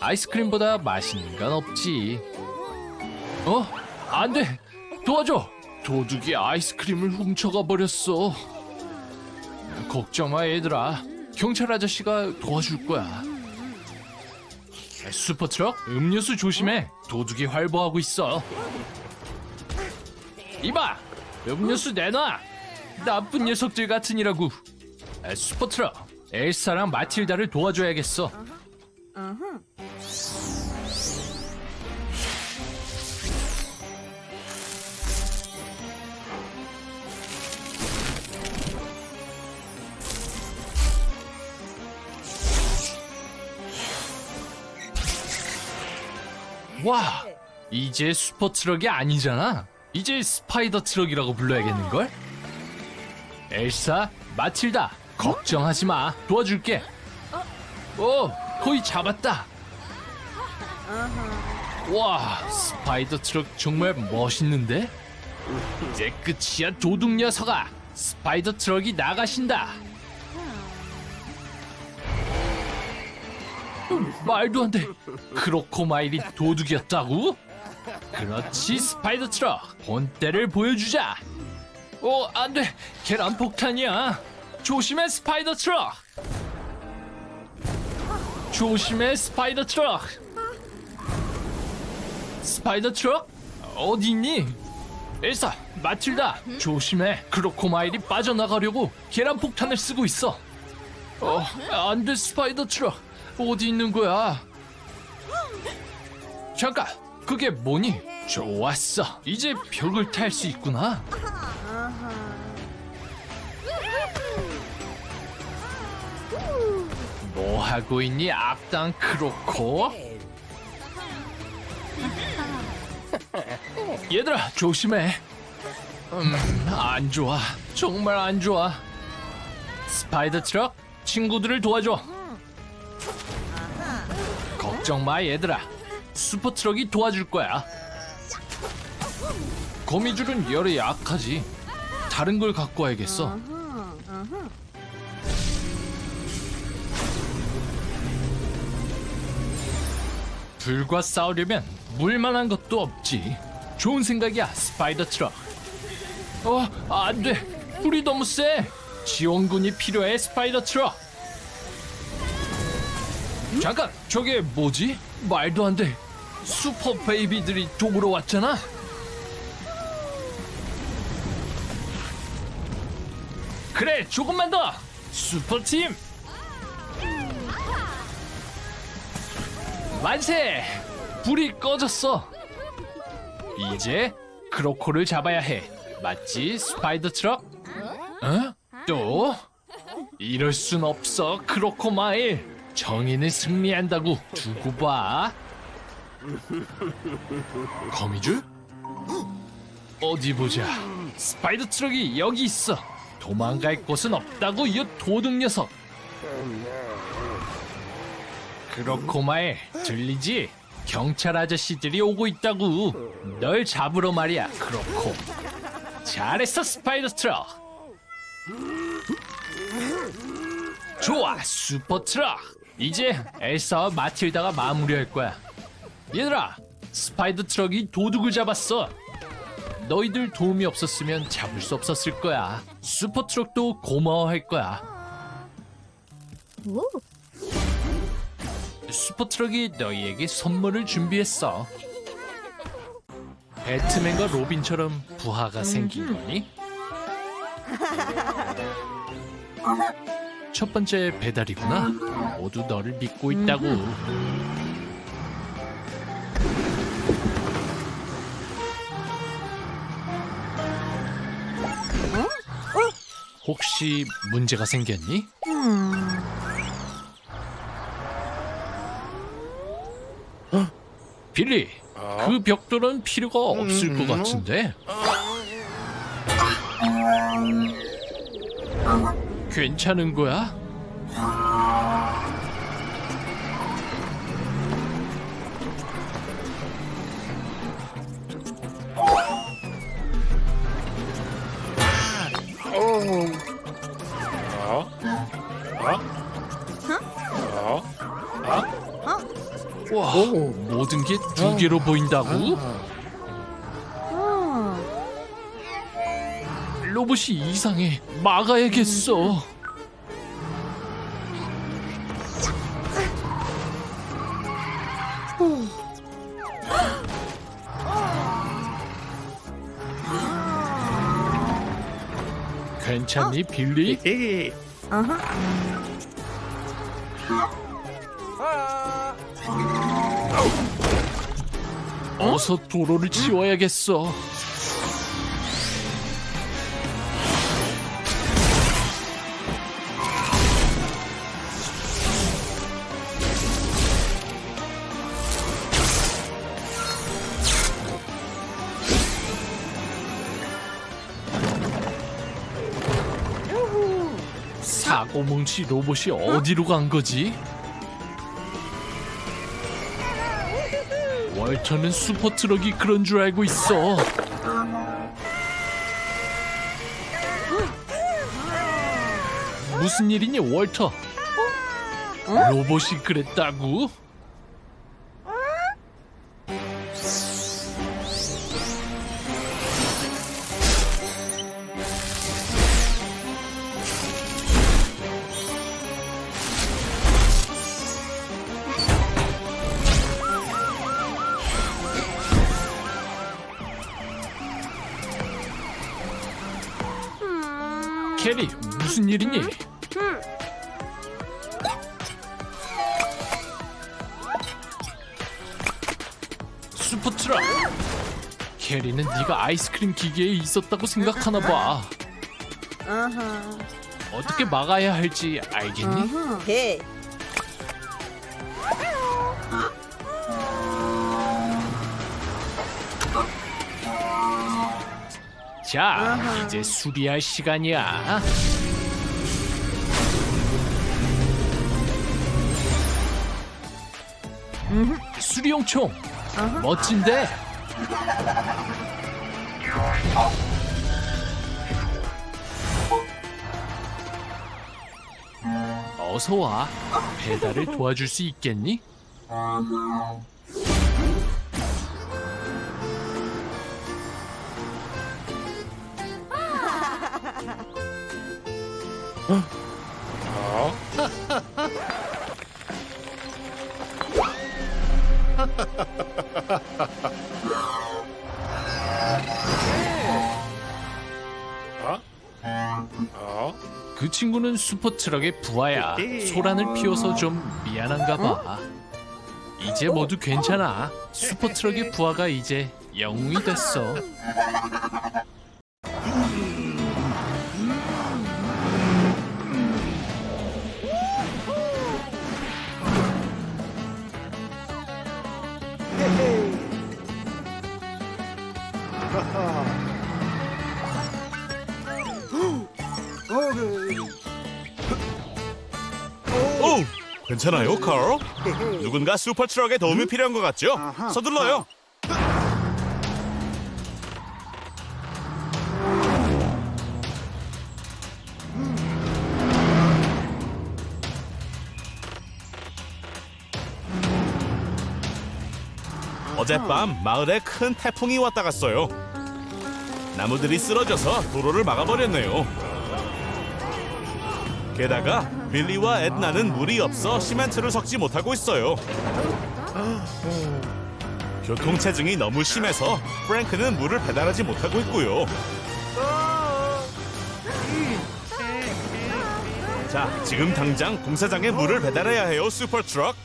아이스크림보다 맛있는 건 없지. 어? 안 돼! 도와줘! 도둑이 아이스크림을 훔쳐가 버렸어. 걱정 마, 얘들아. 경찰 아저씨가 도와줄 거야. 슈퍼트럭, 음료수 조심해. 도둑이 활보하고 있어. 이봐! 음료수 내놔! 나쁜 녀석들 같으니라고. 아, 슈퍼트럭, 엘사랑 마틸다를 도와줘야겠어. 와, 이제 슈퍼 트럭이 아니잖아. 이제 스파이더 트럭이라고 불러야겠는 걸? 엘사, 마틸다, 걱정하지 마. 도와줄게. 오, 거의 잡았다. 와, 스파이더 트럭 정말 멋있는데? 이제 끝이야, 도둑 녀석아. 스파이더 트럭이 나가신다. 말도 안 돼. 크로코마일이 도둑이었다고? 그렇지, 스파이더 트럭. 본때를 보여주자. 오, 안 돼. 계란 폭탄이야. 조심해, 스파이더 트럭. 조심해, 스파이더 트럭. 스파이더 트럭? 어디 있니? 엘사, 마틸다, 조심해. 크로코마일이 빠져나가려고 계란 폭탄을 쓰고 있어. 어, 안 돼, 스파이더 트럭. 어디 있는 거야? 잠깐, 그게 뭐니? 좋았어. 이제 벽을 탈 수 있구나. 뭐 하고 있니, 악당 크로코? 얘들아, 조심해. 음, 안 좋아. 정말 안 좋아. 스파이더 트럭, 친구들을 도와줘. 걱정 마, 얘들아. 슈퍼 트럭이 도와줄 거야. 거미줄은 열에 약하지. 다른 걸 갖고 와야겠어. 불과 싸우려면 물만한 것도 없지. 좋은 생각이야, 스파이더 트럭. 어, 안 돼. 불이 너무 세. 지원군이 필요해, 스파이더 트럭. 잠깐, 저게 뭐지? 말도 안 돼. 슈퍼 베이비들이 도구로 왔잖아. 그래, 조금만 더. 슈퍼 팀. 만세! 불이 꺼졌어. 이제 크로코를 잡아야 해. 맞지, 스파이더 트럭? 어? 또? 이럴 순 없어, 크로코 마일. 정의는 승리한다고 두고 봐. 거미줄? 어디 보자. 스파이더 트럭이 여기 있어. 도망갈 곳은 없다고 이 도둑 녀석. 크로코마에 들리지? 경찰 아저씨들이 오고 있다고. 널 잡으러 말이야, 크로코. 잘했어, 스파이더 트럭. 좋아, 슈퍼 트럭. 이제 엘사와 마틸다가 마무리할 거야. 얘들아, 스파이더 트럭이 도둑을 잡았어. 너희들 도움이 없었으면 잡을 수 없었을 거야. 슈퍼 트럭도 고마워할 거야. 오, 슈퍼 트럭이 너희에게 선물을 준비했어. 배트맨과 로빈처럼 부하가 생긴 거니? 첫 번째 배달이구나. 모두 너를 믿고 있다고. 혹시 문제가 생겼니? 빌리, 그 벽돌은 필요가 없을 것 같은데. 괜찮은 거야? 와, 모든 게 두 개로 보인다고? 로봇이 이상해. 막아야겠어. 괜찮니, 빌리? 어서 도로를 치워야겠어. 사고뭉치 로봇이 어디로 간 거지? 월터는 슈퍼트럭이 그런 줄 알고 있어. 무슨 일이니, 월터? 로봇이 그랬다고? 슈퍼트럭! 캐리는 네가 아이스크림 기계에 있었다고 생각하나 봐. 어떻게 막아야 할지 알겠니? 자, 이제 수리할 시간이야. 수리용 총. 멋진데? 어서 와. 배달을 도와줄 수 있겠니? 그 친구는 슈퍼트럭의 부하야. 소란을 피워서 좀 미안한가 봐. 이제 모두 괜찮아. 슈퍼트럭의 부하가 이제 영웅이 됐어. 괜찮아요, 카л? 누군가 슈퍼 트럭의 도움이 필요한 것 같죠? 서둘러요. 어젯밤 마을에 큰 태풍이 왔다 갔어요. 나무들이 쓰러져서 도로를 막아버렸네요. 게다가 빌리와 엣나는 물이 없어 시멘트를 섞지 못하고 있어요. 교통체증이 너무 심해서 프랭크는 물을 배달하지 못하고 있고요. 자, 지금 당장 공사장에 물을 배달해야 해요, 슈퍼트럭.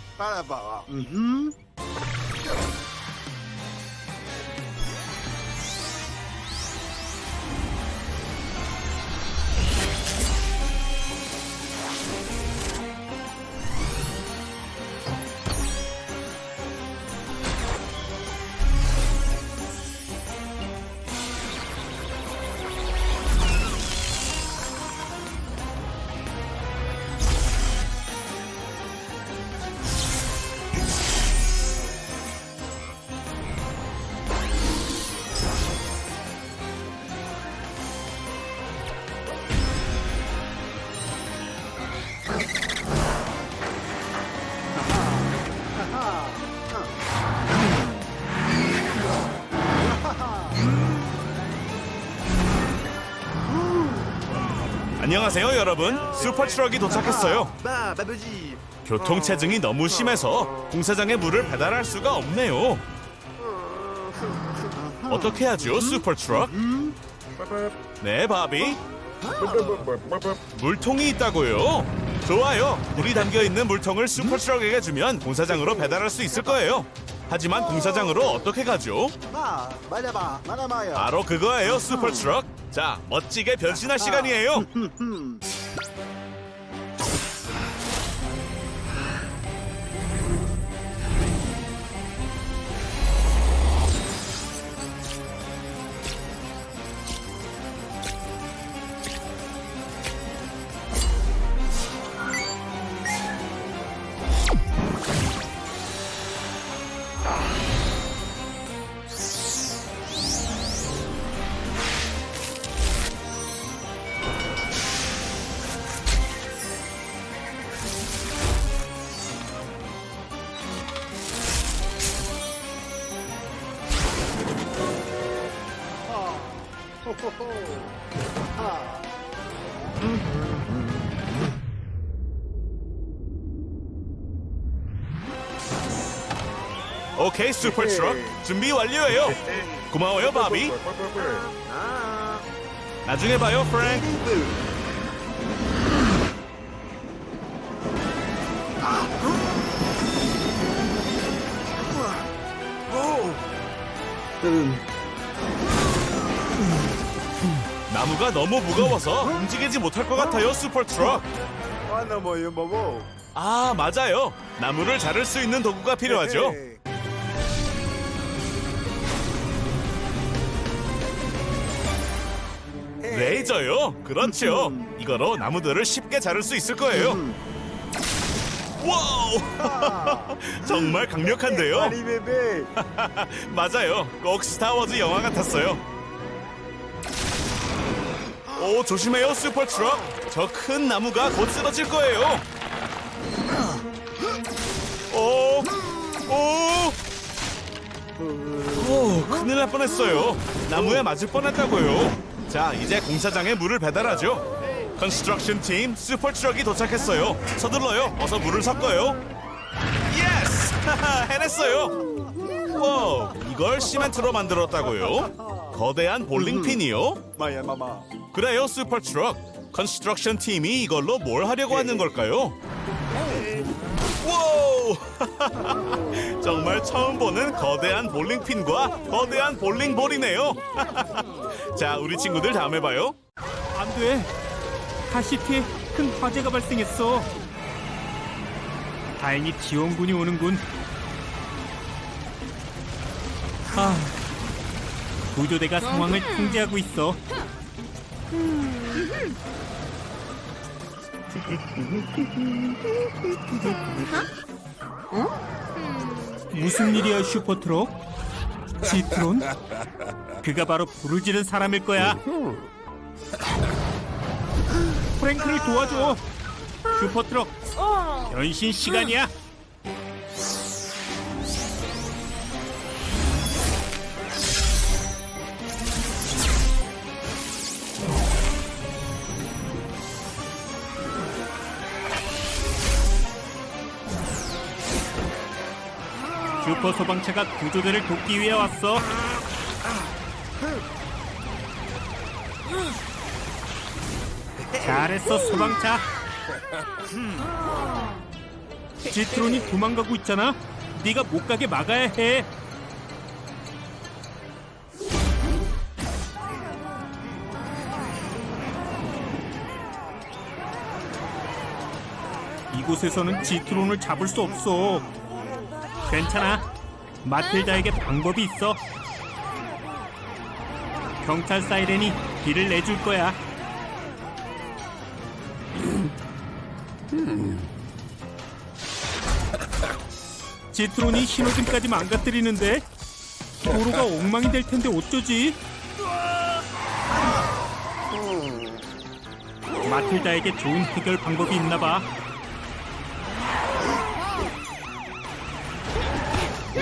안녕하세요 여러분. 슈퍼 트럭이 도착했어요. Bah, Babuji 교통 체증이 너무 심해서 공사장에 물을 배달할 수가 없네요. 어떻게 하죠 슈퍼 트럭? 네 바비. 물통이 있다고요? 좋아요. 물이 담겨 있는 물통을 슈퍼 트럭에게 주면 공사장으로 배달할 수 있을 거예요. 하지만 공사장으로 어떻게 가죠? 바로 그거예요 슈퍼 트럭 자 멋지게 변신할 시간이에요 오케이 슈퍼 트럭. 준비 완료예요. 고마워요 바비. 나중에 봐요 프랭크. 나무가 너무 무거워서 움직이지 못할 것 같아요 슈퍼 트럭. yung bobo? 아 맞아요. 나무를 자를 수 있는 도구가 필요하죠 레이저요? 그렇죠. 이거로 나무들을 쉽게 자를 수 있을 거예요. 와우! 정말 강력한데요? bebe 맞아요. 꼭 스타워즈 영화 같았어요. 오 조심해요 슈퍼 트럭. 저 큰 나무가 곧 쓰러질 거예요. 오, 오, 오, 큰일 날 뻔했어요. 나무에 맞을 뻔했다고요. 자, 이제 공사장에 물을 배달하죠. 컨스트럭션 팀 슈퍼 트럭이 도착했어요. 서둘러요. 어서 물을 섞어요. 예스! 해냈어요. 와, 이걸 시멘트로 만들었다고요? 거대한 볼링핀이요? Mama 그래요, 슈퍼 트럭. 컨스트럭션 팀이 이걸로 뭘 하려고 하는 걸까요? 와우! 정말 처음 보는 거대한 볼링핀과 거대한 볼링볼이네요. 자, 우리 친구들 다음에 봐요. 안 돼. 가시티에 큰 화재가 발생했어. 다행히 지원군이 오는군. 아, 구조대가 상황을 통제하고 있어. 무슨 일이야, 슈퍼트럭? 지트론? 그가 바로 지른 사람일 거야. 프랭크를 도와줘. 슈퍼트럭 변신 시간이야. 슈퍼 소방차가 구조대를 돕기 위해 왔어. 잘했어 소방차. 지트론이 도망가고 있잖아. 네가 못 가게 막아야 해. 이곳에서는 지트론을 잡을 수 없어. 괜찮아. 마틸다에게 방법이 있어. 경찰 사이렌이 길을 내줄 거야. 지트론이 신호등까지 망가뜨리는데 도로가 엉망이 될 텐데 어쩌지? 마틸다에게 좋은 해결 방법이 있나 봐.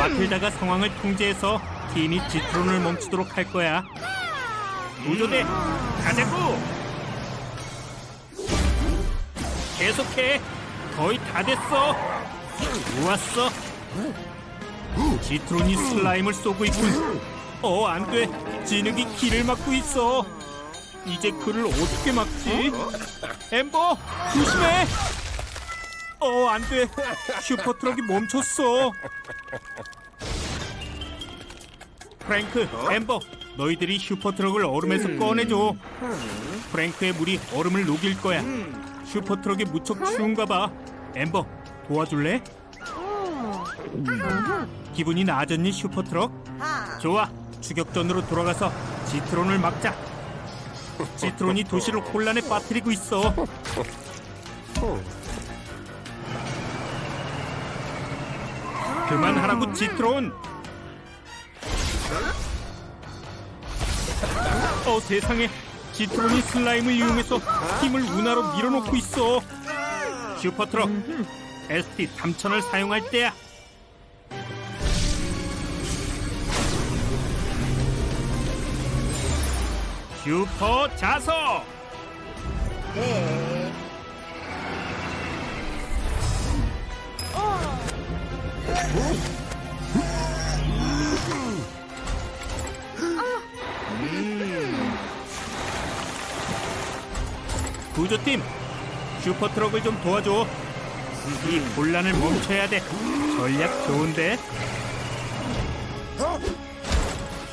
마틸다가 상황을 통제해서 팀이 지트론을 멈추도록 할 거야. 우조대 가자고! 계속해. 거의 다 됐어. 좋았어. 지트론이 슬라임을 쏘고 있군. 어, 안 돼. 진흙이 길을 막고 있어. 이제 그를 어떻게 막지? 엠버, 조심해. 어, 안 돼. 슈퍼 트럭이 멈췄어. 프랭크, 엠버, 너희들이 슈퍼 트럭을 얼음에서 꺼내줘. 프랭크의 물이 얼음을 녹일 거야. 슈퍼 트럭이 무척 추운가 봐. 엠버, 도와줄래? 기분이 나아졌니, 슈퍼 트럭? 하. 좋아. 추격전으로 돌아가서 지트론을 막자. 지트론이 도시를 혼란에 빠뜨리고 있어. 그만하라고 지트론. 어 세상에 지트론이 슬라임을 이용해서 힘을 운하로 밀어놓고 있어. 슈퍼트럭 ST 3000을 사용할 때야. 슈퍼 자석. 네. 구조팀 슈퍼트럭을 좀 도와줘. 이 혼란을 멈춰야 돼. 전략 좋은데?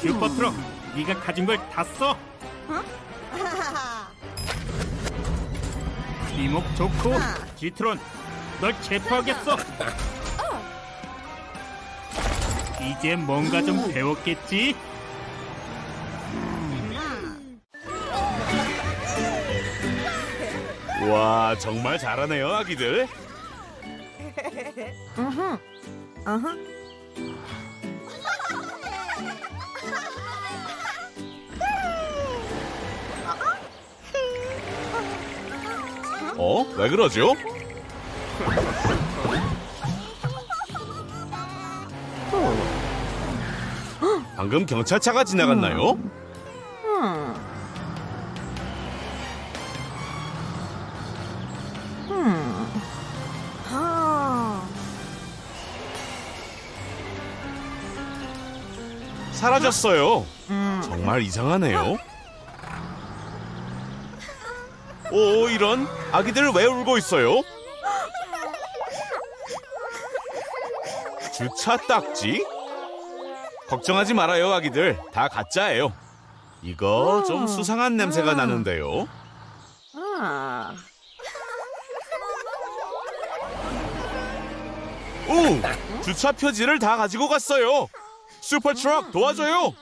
슈퍼트럭 네가 가진 걸 다 써. 하하하. 이목 좋고 지트론 널 체포하겠어 이제 뭔가 좀 배웠겠지? 와 정말 잘하네요 아기들. 어허. 어허. 어? 왜 그러죠? 방금 경찰차가 지나갔나요? 음. 음. 하. 사라졌어요. 음. 정말 이상하네요. 오 이런 아기들 왜 울고 있어요? 주차 딱지? 걱정하지 말아요 아기들 다 가짜예요. 이거 좀 수상한 냄새가 나는데요. 아. 오 주차 표지를 다 가지고 갔어요. 슈퍼 트럭 도와줘요.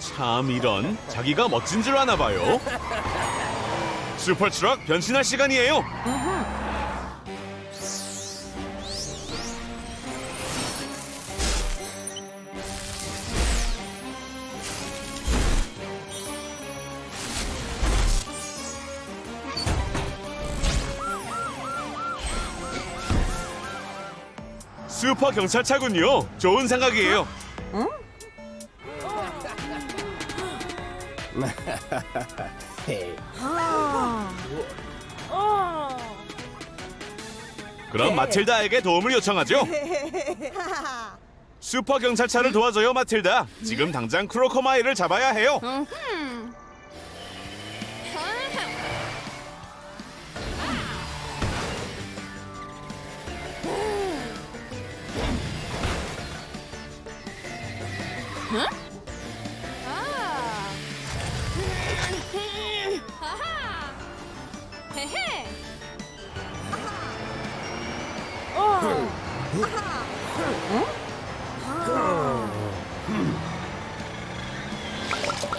참 이런 자기가 멋진 줄 아나 봐요. 슈퍼트럭 변신할 시간이에요. 슈퍼 경찰차군요. 좋은 생각이에요. 하. 어. 그럼 마틸다에게 도움을 요청하죠. 슈퍼 경찰차를 도와줘요, 마틸다. 지금 당장 크로커마이를 잡아야 해요.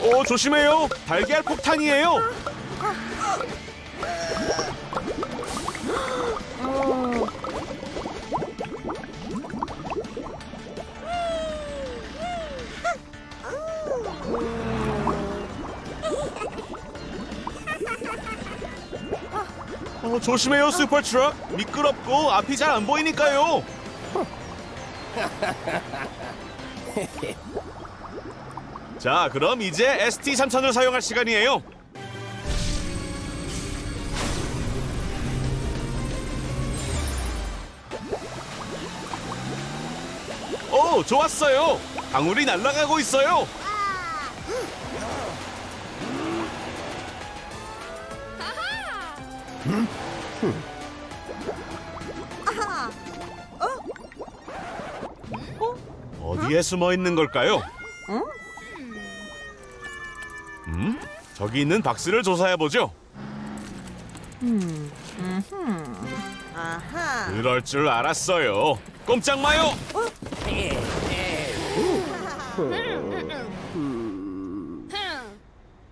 오, 조심해요. 달걀 폭탄이에요. 어, 조심해요, 슈퍼 트럭. 미끄럽고 앞이 잘 안 보이니까요. 자, 그럼 이제 ST3000을 사용할 시간이에요. 오, 좋았어요. 방울이 날아가고 있어요. 어디에 숨어 있는 걸까요? 음? 저기 있는 박스를 조사해 보죠. 아하. 그럴 줄 알았어요. 꼼짝 마요.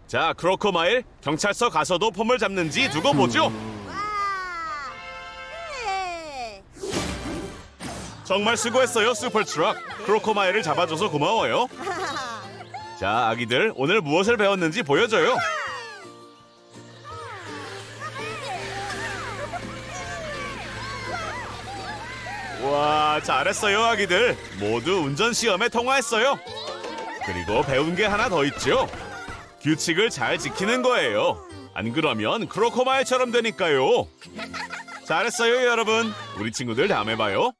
자, 크로코마일 경찰서 가서도 폼을 잡는지 두고 보죠. 정말 수고했어요, 슈퍼트럭. 크로코마일을 잡아줘서 고마워요. 자, 아기들 오늘 무엇을 배웠는지 보여줘요. 와, 잘했어요, 아기들. 모두 운전 시험에 통과했어요. 그리고 배운 게 하나 더 있죠. 규칙을 잘 지키는 거예요. 안 그러면 크로코마일처럼 되니까요. 잘했어요, 여러분. 우리 친구들 다음에 봐요.